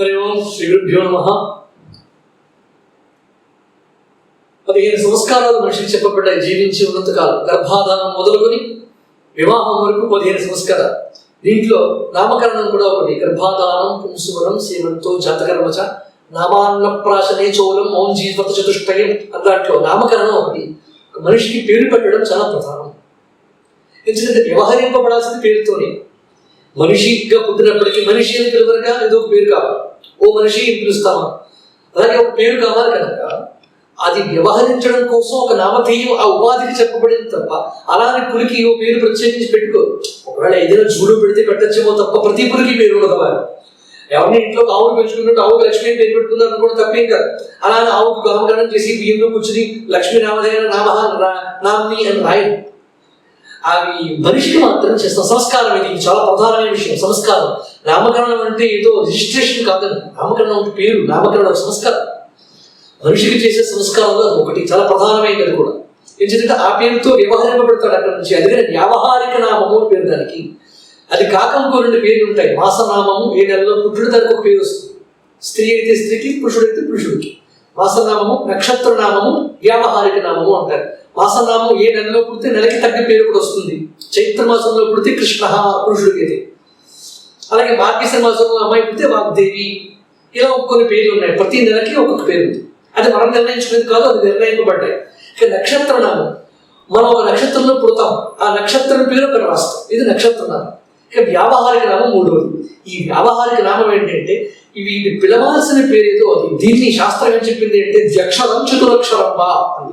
హరి ఓం శ్రీ గురుభ్యో నమ. పదిహేను సంస్కారాలు మనిషికి చెప్పబడ్డాయి జీవించి ఉన్నంతకాలం. గర్భాధానం మొదలుకొని వివాహం వరకు పదిహేను సంస్కారాలు. దీంట్లో నామకరణం కూడా ఒకటి గర్భాధానం పుంసువరం సేవంతో జాతకర్మచ నామాన్నప్రాశనే చోళం ఓం జీవత చతుష్టయం దాంట్లో నామకరణం ఒకటి. మనిషికి పేరు పెట్టడం చాలా ప్రధానం. ఎందుకంటే వ్యవహరింపబడాల్సింది పేరుతోనే మనిషిగా పుట్టినప్పటికీ మనిషి అని పిలవరుగా ఏదో ఒక పేరు కావాలి. ఓ మనిషి అని పిలుస్తామా? అలాగే ఒక పేరు కావాలి కనుక అది వ్యవహరించడం కోసం ఒక నామధేయం ఆ ఉపాధికి చెప్పబడింది తప్ప అలానే పులికి ఓ పేరు ప్రత్యేకించి పెట్టుకో. ఒకవేళ ఏదైనా జూడు పెడితే పెట్టచ్చేమో తప్ప ప్రతి పులికి పేరు ఉండదు ఎవరిని ఇంట్లో ఆవులు పెంచుకున్నట్టు ఆవుకు లక్ష్మీ పేరు పెట్టుకున్నారు కూడా తప్పేం కాదు. అలానే ఆవుకు నామకరణం చేసి బియ్యంలో కూర్చుని లక్ష్మీ నామధేయ నామ నామ్ని అని రాయడం. అవి మనిషికి మాత్రం చేస్తాం సంస్కారం ఇది చాలా ప్రధానమైన విషయం సంస్కారం. నామకరణం అంటే ఏదో రిజిస్ట్రేషన్ కాదండి నామకరణం అంటే పేరు నామకరణం సంస్కారం. మనిషికి చేసే సంస్కారంలో ఒకటి చాలా ప్రధానమైనది కూడా. ఎందుకంటే ఆ పేరుతో వ్యవహరింపబడతాడు అక్కడ నుంచి. అందుకని వ్యావహారిక నామము అని పేరు దానికి. అది కాక ఇంకో రెండు పేర్లు ఉంటాయి. మాసనామము ఏ నెలలో పుట్టుడు దానికి ఒక పేరు వస్తుంది. స్త్రీ అయితే స్త్రీకి పురుషుడైతే పురుషుడికి. మాసనామము నక్షత్ర నామము వ్యావహారిక నామము అంటారు. మాసనామం ఏ నెలలో పుడితే నెలకి తగ్గ పేరు కూడా వస్తుంది. చైత్ర మాసంలో పుడితే కృష్ణ పురుషుడికి అయితే. అలాగే మార్గశిర మాసంలో అమ్మాయి పుడితే వాగ్దేవి ఇలా కొన్ని పేర్లు ఉన్నాయి. ప్రతి నెలకి ఒక్కొక్క పేరు ఉంది. అది మనం నిర్ణయించుకునేది కాదు అది నిర్ణయింపబడ్డాయి. ఇక నక్షత్ర నామం మనం ఒక నక్షత్రంలో పుడతాం. ఆ నక్షత్రం పేరు అక్కడ రాస్తాం ఇది నక్షత్ర నామం ఇక వ్యావహారిక నామం మూడవది ఈ వ్యావహారిక నామం ఏంటంటే ఇవి పిలవాల్సిన పేరు ఏదో అది. దీన్ని శాస్త్రం ఏం చెప్పింది అంటే ద్యక్షరం చతురక్షరం బా అని.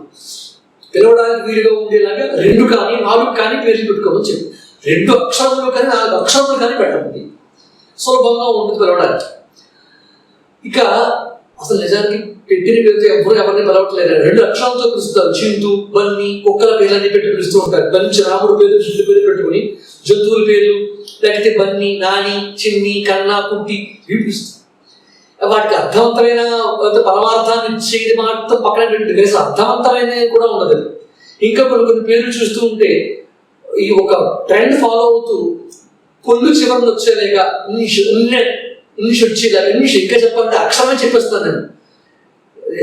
పిలవడానికి వీలుగా ఉండేలాగా రెండు కానీ నాలుగు కానీ పేర్లు పెట్టుకోమని చెప్పి రెండు అక్షరములు కానీ నాలుగు అక్షరములు కానీ పెట్టండి సులభంగా ఉంటుంది పిలవడానికి ఇక అసలు నిజానికి పెట్టిన పేరుతో ఎవరు ఎవరిని పిలవట్లేదు రెండు అక్షరాలతో పిలుస్తారు. చింతు బన్నీ కుక్కల పేర్లన్నీ పెట్టి పిలుస్తూ ఉంటారు. బలించి రాముడు పేరు కృష్ణుడి పేరు పెట్టుకుని జంతువుల పేర్లు లేకపోతే బన్ని నాని చిన్ని కన్నా కుట్టి ఇవి పిలుస్తారు. వాటికి అర్థవంతమైన పరమార్థాన్ని ఇచ్చేది మాత్రం పక్కన పెట్టి కనీసం అర్థవంతమైన కూడా ఉండదు ఇంకా కొన్ని కొన్ని పేర్లు చూస్తూ ఉంటే ఈ ఒక ట్రెండ్ ఫాలో అవుతూ కొల్లు చివరిని వచ్చేలేక ఇంగ్లీష్ ఇంగ్లీష్ వచ్చేలాగా ఇంగ్లీష్ ఇంకా చెప్పాలంటే అక్షరమే చెప్పేస్తాను నేను.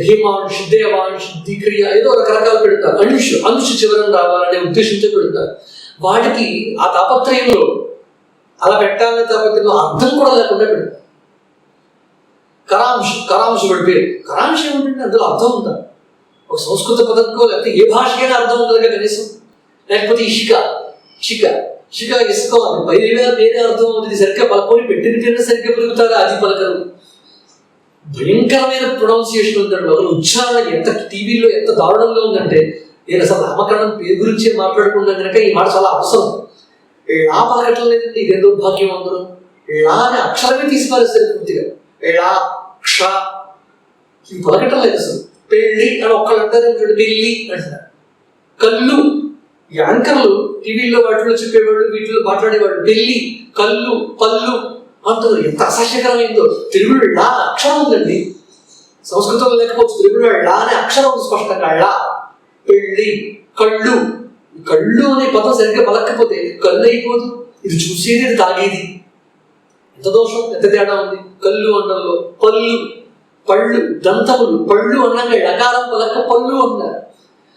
హిమాంష్ దేవాంష్ దిక్రియ ఏదో రకరకాలు పెడతారు. అనుష్ అనుష్ చివరని రావాలనే ఉద్దేశంతో పెడతారు. వాటికి ఆ తాపత్రయంలో అలా పెట్టాలనే తాపత్రయంలో అర్థం కూడా లేకుండా పెడతారు. కరాంశ్ కరాంశ వాడి పేరు. కరాంశ ఏమిటంటే అందులో అర్థం ఉందా? ఒక సంస్కృత పదంకో లేకపోతే ఏ భాషకైనా అర్థం ఉంటుందిగా కనీసం? లేకపోతే ఇషిక షిక. ఇషిక ఇసుక అది. వేరే అర్థం అవుతుంది సరిగ్గా పలకొని పెట్టిన పేరున సరిగ్గా పెరుగుతారా? అది పలకరు. భయంకరమైన ప్రొనౌన్సియేషన్ ఉందండి ఒకరు ఉచ్చారణ ఎంత టీవీలో ఎంత దారుణంగా ఉందంటే నేను అసలు నామకరణం పేరు గురించి మాట్లాడకుండా కనుక ఈ మాట చాలా అవసరం. లా పలకటం లేదండి ఇదే దౌర్భాగ్యం అందరూ? లా అనే అక్షరమే తీసుకోవాలి పూర్తిగా. లా క్ష ఇవి పలకటం లేదు అసలు. పెళ్ళి అని ఒక్కళ్ళు అంటారు పెళ్ళి ఢిల్లీ అంటారు. కళ్ళు ఈ యాంకర్లు టీవీలో వాటిలో చెప్పేవాడు వీటిలో మాట్లాడేవాడు ఢిల్లీ కళ్ళు పళ్ళు అంటారు ఎంత అసహ్యకరమైందో. తెలుగులో లా అక్షరం ఉందండి. సంస్కృతంలో లేకపోవచ్చు తెలుగులో లా అనే అక్షరం ఉంది స్పష్టంగా లా పెళ్ళి కళ్ళు. కళ్ళు అనే పదం సరిగ్గా పలకపోతే కళ్ళు అయిపోదు. ఇది చూసేది ఇది తాగేది. ఎంత దోషం ఎంత తేడా ఉంది. కళ్ళు అన్నంలో పళ్ళు. పళ్ళు దంతములు. పళ్ళు అన్నాక ఎడకారం పలక పళ్ళు అన్నారు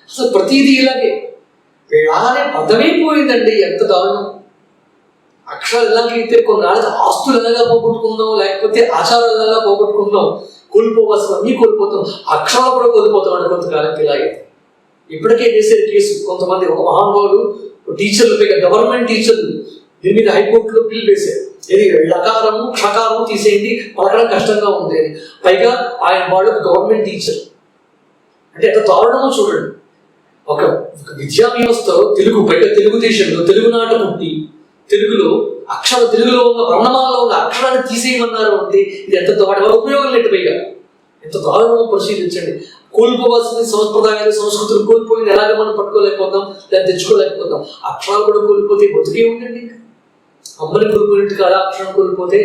అసలు ప్రతిదీ ఇలాగే. అలానే పదవి పోయిందండి ఎంత దారుణం. అక్షరాలు ఎలాగైతే కొన్నాళ్ళకి ఆస్తులు ఎలాగా పోగొట్టుకుందాం లేకపోతే ఆచారాలు ఎలాగా పోగొట్టుకుందాం కోల్పోవలసినవన్నీ కోల్పోతాం అక్షరాలు కూడా కోల్పోతాం అంటే కొంతకాలంకి ఇలాగే ఇప్పటికే చేసే కేసు కొంతమంది ఒక మహానుభావుడు టీచర్లు పైగా గవర్నమెంట్ టీచర్లు దీని మీద హైకోర్టులో బిల్ వేశారు. ఇది లకారము క్షకారము తీసేయండి పలకడం కష్టంగా ఉంది పైగా ఆయన వాళ్ళు గవర్నమెంట్ టీచర్ అంటే ఎంత దారుణమో చూడండి. ఒక విద్యా వ్యవస్థలో తెలుగు బయట తెలుగుదేశంలో తెలుగునాట పుట్టి తెలుగులో అక్షర తెలుగులో ఉన్న వర్ణమాలలో ఉన్న అక్షరాన్ని తీసేయమన్నారు అంటే ఇది ఎంత వాటి వల్ల ఉపయోగం లేదు పైగా. ఎంత దారుణంగా పరిశీలించండి. కోల్పోవాల్సిన సంప్రదాయాలు సంస్కృతులు కోల్పోయింది ఎలాగ మనం పట్టుకోలేకపోతాం దాన్ని తెచ్చుకోలేకపోతాం. అక్షరాలు కూడా కోల్పోతే బతుకే ఉందండి అమ్మని కోల్పోయినట్టు కాదా అక్షరం కోల్పోతే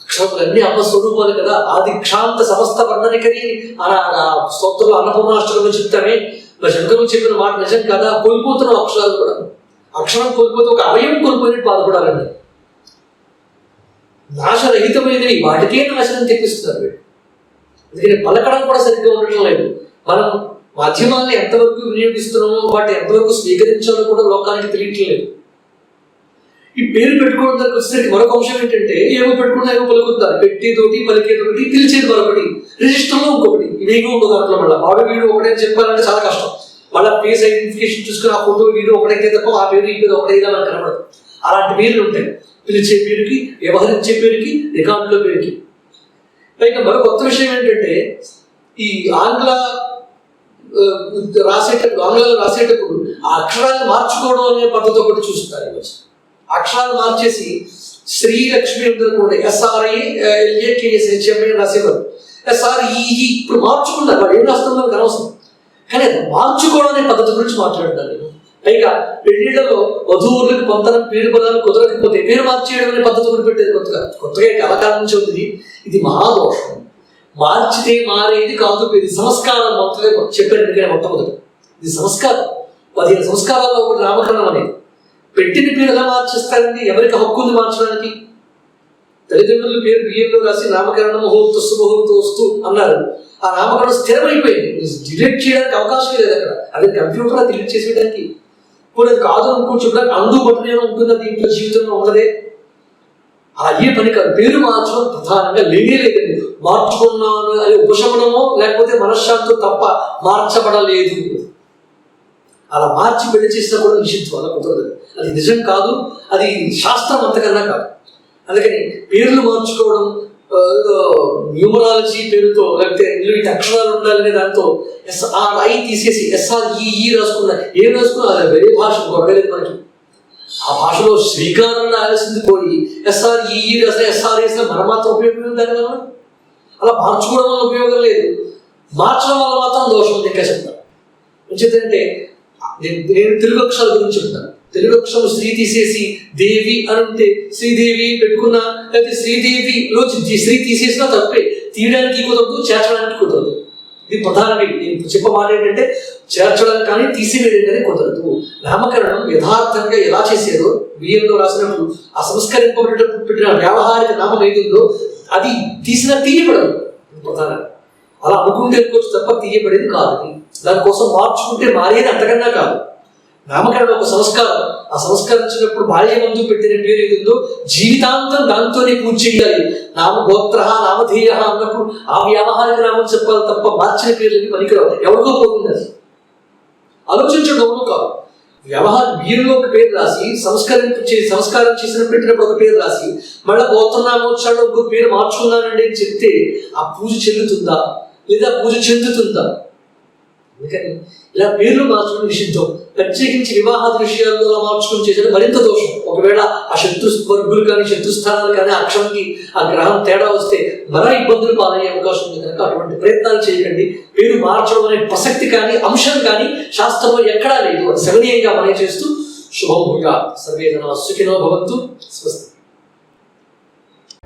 అక్షరములన్నీ అమ్మ స్వరూపాలు కదా. ఆది క్షాంత సమస్త వర్ణనికని అలా ఆ స్తోత్రంలో అన్నపూర్ణాష్టంలో చెప్తామే. మరి శంకరులు చెప్పిన మాట నిజం కదా? కోల్పోతున్న అక్షరాలు కూడా. అక్షరం కోల్పోతే ఒక అవయం కోల్పోయినట్టు బాధపడాలండి. నాశరహితమైనవి వాటికే నాశనం తెప్పిస్తున్నారు అందుకని పలకడం కూడా సరిగ్గా ఉండటం లేదు. మనం మాధ్యమాన్ని ఎంతవరకు వినియోగిస్తున్నామో వాటి ఎంతవరకు స్వీకరించాలో కూడా లోకానికి తెలియట్లేదు ఈ పేరు పెట్టుకోవడం దగ్గర వచ్చేసరికి మరొక అంశం ఏంటంటే ఏమో పెట్టుకున్నా ఏమో పలుకుతారు పెట్టేదోటి పలికేదోటి పిలిచేది మరొకటి. రిజిస్టర్లో నీకు ఇవేగో ఇంకో దాంట్లో మళ్ళీ. వాడు వీడు ఒకటే చెప్పాలంటే చాలా కష్టం. మళ్ళీ ఫేస్ ఐడెంటిఫికేషన్ చూసుకుని ఆ ఫోటో వీడియో ఒకటైతే తప్ప ఆ పేరు ఈ పేరు ఒకటైతే మనకు కనబడదు. అలాంటి పేర్లు ఉంటాయి పిలిచే పేరుకి వ్యవహరించే పేరుకి రికార్డుల పేరుకి. పైగా మరో కొత్త విషయం ఏంటంటే ఈ ఆంగ్ల రాసేటప్పుడు ఆంగ్లంలో రాసేటప్పుడు ఆ అక్షరాన్ని మార్చుకోవడం అనే పద్ధతి ఒకటి చూస్తారు ఈరోజు అక్షరాలు మార్చేసి శ్రీ లక్ష్మి కూడా ఎస్ఆర్ఐ ఎల్ఏకేఎస్ రాసేవారు. సార్ ఈ ఇప్పుడు మార్చుకున్నారు వాళ్ళు ఏం రాస్తున్నారు మనకు అనవసరం. కానీ అది మార్చుకోవడం అనే పద్ధతి గురించి మాట్లాడతాను. నేను పైగా పెళ్ళిళ్ళలో వధువులకు కొంత పేరు పదాలు కుదరకపోతే పేరు మార్చేయడం అనే పద్ధతి కూడా పెట్టేది కొత్తగా కొత్తగా కలకాలం నుంచి ఉంది. ఇది. ఇది మహాదోషం. మార్చితే మారేది కాదు ఇది సంస్కారం మొత్తమే చెప్పాను ఎందుకంటే మొట్టమొదటి. ఇది సంస్కారం. పదిహేను సంస్కారాల్లో ఒకటి నామకరణం అనేది. పెట్టిన పేరు ఎలా మార్చేస్తారండి? ఎవరికి హక్కు ఉంది మార్చడానికి? తల్లిదండ్రుల పేరు బియ్యంలో రాసి నామకరణ ముహూర్త శుభముహూర్త వస్తూ అన్నారు. ఆ నామకరణం స్థిరమైపోయింది. డిలీట్ చేయడానికి అవకాశం లేదు అక్కడ. అది కంప్యూటర్ డిలీట్ చేసేయడానికి. ఇప్పుడు అది కాదు అనుకో చెప్పడానికి అందు ఉంటుందా దీంట్లో జీవితంలో ఉండదే ఆ ఏ పని కాదు. పేరు మార్చడం ప్రధానంగా లేనే లేదండి. మార్చుకున్నాను అది ఉపశమనమో లేకపోతే మనశ్శాంతో తప్ప మార్చబడలేదు. అలా మార్చి పెళ్ళి చేసినా కూడా నిషిద్ధం అలా కుదరదు. అది నిజం కాదు. అది శాస్త్రం అంతకన్నా కాదు. అందుకని పేర్లు మార్చుకోవడం న్యూమరాలజీ పేరుతో లేకపోతే ఇలాంటి అక్షరాలు ఉండాలనే దాంతో ఎస్ఆర్ ఐ తీసేసి ఎస్ఆర్ ఈ రాసుకున్నా ఏం రాసుకున్నా అది వేరే భాష గొడవలేదు మనకి. ఆ భాషలో శ్రీకారం రాయాల్సింది పోయి ఎస్ఆర్ ఈ రాసిన ఎస్ఆర్ వేసిన మన మాత్రం ఉపయోగం దాని వల్ల. అలా మార్చుకోవడం వల్ల ఉపయోగం లేదు. మార్చడం వల్ల మాత్రం దోషం ఉంది ఇంకా చెప్తాను. ఎందుకంటే నేను నేను తెలుగు అక్షరాల గురించి చెప్తాను. తెలుగు అక్షరం శ్రీ తీసేసి దేవి అని ఉంటే శ్రీదేవి పెట్టుకున్నా లేకపోతే శ్రీదేవిలో చి- శ్రీ తీసేసినా తప్పే. తీయడానికి కుదరదు చేర్చడానికి కుదరదు ఇది ప్రధానంగా నేను చెప్ప ఏంటంటే చేర్చడం కానీ తీసివేయడం కానీ కుదరదు. నామకరణం యథార్థంగా ఎలా చేసేదో బియ్యంలో రాసినప్పుడు ఆ సంస్కరింపబడేటప్పుడు పెట్టిన వ్యావహారిక నామం ఏది ఉందో అది తీసినా తీయబడదు. ఇది ప్రధానంగా అలా అనుకుంటే తప్ప తీయబడేది కాదు. దానికోసం మార్చుకుంటే మారేది అంతకన్నా కాదు. నామకరణ ఒక సంస్కారం. ఆ సంస్కరించినప్పుడు భార్య ముందు పెట్టిన పేరు ఏది ఉందో జీవితాంతం దాంతోనే పూజ చేయాలి. నామ గోత్ర నామధేయ అన్నప్పుడు ఆ వ్యావహారిక నామం చెప్పాలి తప్ప మార్చిన పేర్లకి పనికిరావు. ఎవరికో పోతుంది అది. ఆలోచించడం అవును కాదు వ్యవహార వీరిలో ఒక పేరు రాసి సంస్కరించే సంస్కారం చేసిన పెట్టినప్పుడు ఒక పేరు రాసి మళ్ళీ గోత్రనామోత్సవంలో ఒక పేరు మార్చుకున్నానండి అని చెప్తే ఆ పూజ చెల్లుతుందా? లేదా పూజ చెందుతుందా? అందుకని ఇలా పేర్లు మార్చడం నిషిద్ధం ప్రత్యేకించి వివాహాది విషయాల్లో అలా మార్చుకుని చేసేది మరింత దోషం. ఒకవేళ ఆ శత్రు వర్గులు కానీ శత్రుస్థానాలు కానీ ఆ ఆ గ్రహం తేడా వస్తే మరో ఇబ్బందులు పాలయ్యే అవకాశం ఉంది కనుక అటువంటి ప్రయత్నాలు చేయకండి. పేరు మార్చడం అనే ప్రసక్తి కానీ అంశం కానీ శాస్త్రంలో ఎక్కడా లేదు. అది మనం చేస్తూ శుభముగా సర్వేదన సుఖినో భవంతు. స్వస్తి.